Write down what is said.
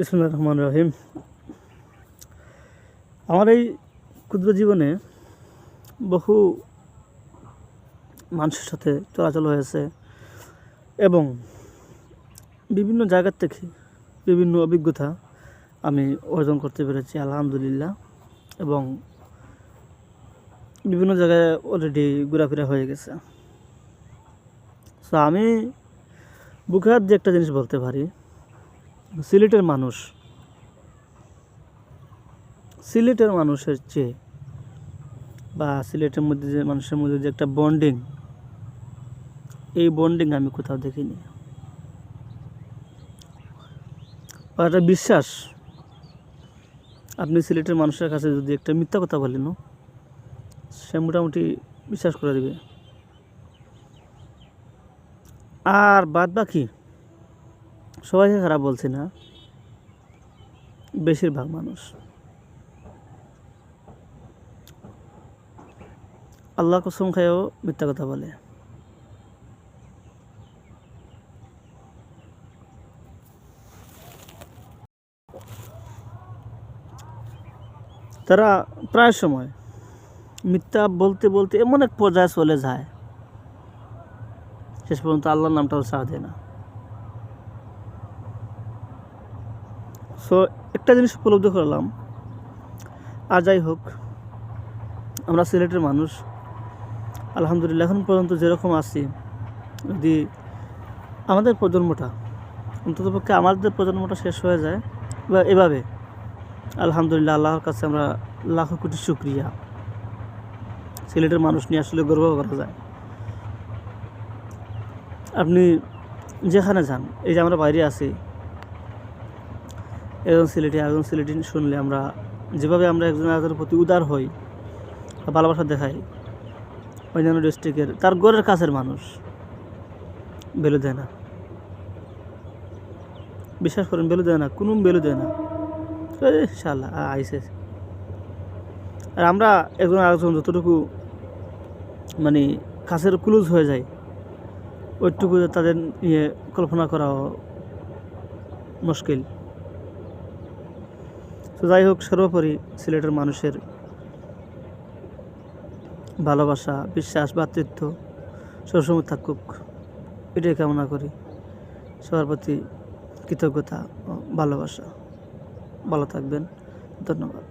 ইসমুল্লাহ রহমান রহিম। আমার এই ক্ষুদ্র জীবনে বহু মানুষের সাথে চলাচল হয়েছে এবং বিভিন্ন জায়গার থেকে বিভিন্ন অভিজ্ঞতা আমি অর্জন করতে পেরেছি, আলহামদুলিল্লাহ। এবং বিভিন্ন জায়গায় অলরেডি ঘোরাফেরা হয়ে গেছে। সো আমি বুকে হাত দিয়ে একটা জিনিস বলতে পারি সিলেটের মানুষ। সিলেটের মানুষের চেয়ে বা সিলেটের মধ্যে যে, মানুষের মধ্যে যে একটা বন্ডিং এই বন্ডিং আমি কোথাও দেখিনি। বা একটা বিশ্বাস, আপনি সিলেটের মানুষের কাছে যদি একটা মিথ্যা কথা বলেন সে মোটামুটি বিশ্বাস করে দেবে। আর বাদ বাকি সবাইকে খারাপ বলছি না। বেশিরভাগ মানুষ। আল্লাহ কসম খায়ও মিথ্যা কথা বলে। তারা প্রায় সময় মিথ্যা বলতে বলতে এমন এক পর্যায়ে চলে যায়। শেষ পর্যন্ত আল্লাহর নামটাও সাথ দেয় না। সো একটা জিনিস উপলব্ধি করলাম। আর যাই হোক, আমরা সিলেটের মানুষ। আলহামদুলিল্লাহ, এখন পর্যন্ত যেরকম আছি, যদি আমাদের প্রজন্মটা অন্ততপক্ষে আমাদের প্রজন্মটা শেষ হয়ে যায়, বা এভাবে, আলহামদুলিল্লাহ, আল্লাহর কাছে আমরা লাখো কোটি শুক্রিয়া। সিলেটের মানুষ নিয়ে আসলে গর্ব করা যায়। আপনি যেখানে যান, এই যে আমরা বাইরে আছি একজন সিলেটি একজন সিলেটি শুনলে আমরা, যেভাবে আমরা একজন একজনের প্রতি উদার হই ভালোবাসা দেখাই, অন্যান্য ডিস্ট্রিক্টের তার গড়ের কাছের মানুষ বেলু দেয় না। বিশ্বাস করেন বেলু দেয় না, কোনো বেলু দেয় না। শাল্লাহ আইসে। আর আমরা একজন আরেকজন যতটুকু মানে কাছের ক্লোজ হয়ে যায় ওইটুকু তাদের ইয়ে কল্পনা করা মুশকিল। তো যাই হোক, সর্বোপরি সিলেটের মানুষের ভালোবাসা, বিশ্বাস ভ্রাতৃত্ব সবসময় থাকুক। এটাই কামনা করি। সবার প্রতি কৃতজ্ঞতা ভালোবাসা। ভালো থাকবেন। ধন্যবাদ।